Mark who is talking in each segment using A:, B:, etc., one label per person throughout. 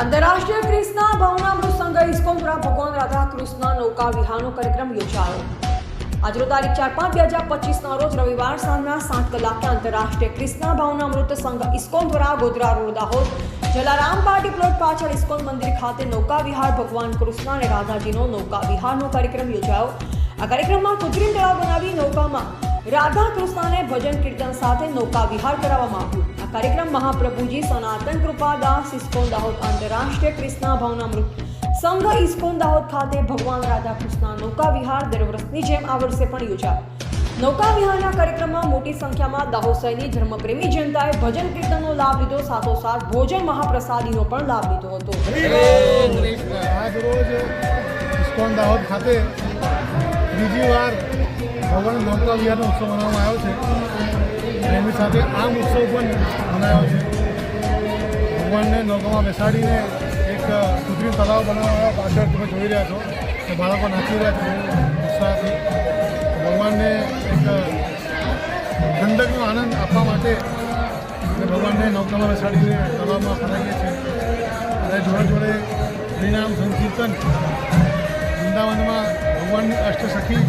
A: આંતરરાષ્ટ્રીય ક્રિષ્ના ભવનામૃત સંઘ ઇસ્કોમ ભગવાન રાધા કૃષ્ણ નૌકા વિહારનો કાર્યક્રમ યોજાયો. આજનો તારીખ ચાર પાંચ બે હજાર પચીસના રોજ રવિવાર સાંજના સાત કલાકે આંતરરાષ્ટ્રીય ક્રિષ્ના ભાવનામૃત સંઘ ઇસ્કોમ દ્વારા Godhra road Dahod Jalaram party plot પાછળ ઇસ્કોન મંદિર ખાતે નૌકા વિહાર ભગવાન કૃષ્ણ અને રાધાજીનો નૌકા વિહારનો કાર્યક્રમ યોજાયો. આ કાર્યક્રમમાં કૃત્રિમ તળાવ બનાવી નૌકામાં રાધા કૃષ્ણને ભજન કીર્તન સાથે નૌકા વિહાર કરાવવામાં આવ્યું. આ કાર્યક્રમ મહાપ્રભુજી, સનાતન કૃપાદાસ ઇસ્કોન દાહોદ આંતરરાષ્ટ્રીય કૃષ્ણા ભાવનામૃત સંઘ ઇસ્કોન દાહોદ ખાતે ભગવાન રાધા કૃષ્ણ નૌકા વિહાર દર વર્ષની જેમ આ વર્ષે પણ યોજાયો. નૌકા વિહારના કાર્યક્રમમાં મોટી સંખ્યામાં દાહોદ શહેરની ધર્મપ્રેમી જનતાએ ભજન કીર્તનનો લાભ લીધો. સાથોસાથ ભોજન મહાપ્રસાદીનો પણ લાભ લીધો હતો.
B: આજ રોજ ઇસ્કોન દાહોદ ખાતે બીજી વાર ભગવાન વિહારનો ઉત્સવ મનાવવામાં આવ્યો છે. એની સાથે આમ ઉત્સવ પણ મનાવ્યો છે. ભગવાનને નૌકામાં બેસાડીને એક કૃત્રિમ તળાવ બનાવવા પાછળ તમે જોઈ રહ્યા છો. કે બાળકો નાચી રહ્યા છે ઉત્સાહથી. ભગવાનને એક ઠંડકનો આનંદ આપવા માટે ભગવાનને નૌકામાં બેસાડીને તળાવમાં ફરાવીએ છીએ. અને જોડે જોડે હરિનામ સંકીર્તન વૃંદાવનમાં ભગવાનની અષ્ટસખી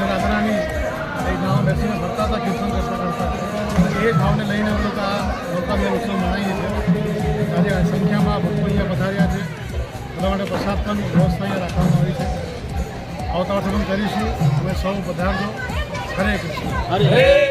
B: અને એ ગામમાં બેસીને ફરતા હતા, કીર્તન કરતા કરતા. એ ભાવને લઈને અમે લોકો આ નૌકાવિહાર ઉત્સવ મનાવીએ છીએ. આજે સંખ્યામાં ભક્તો અહીંયા પધાર્યા છે. બધા માટે પ્રસાદ પણ વ્યવસ્થા અહીંયા રાખવામાં આવી છે. આવતા વર્ષે પણ કરીશું. અમે સૌ પધારજો. હરે કૃષ્ણ.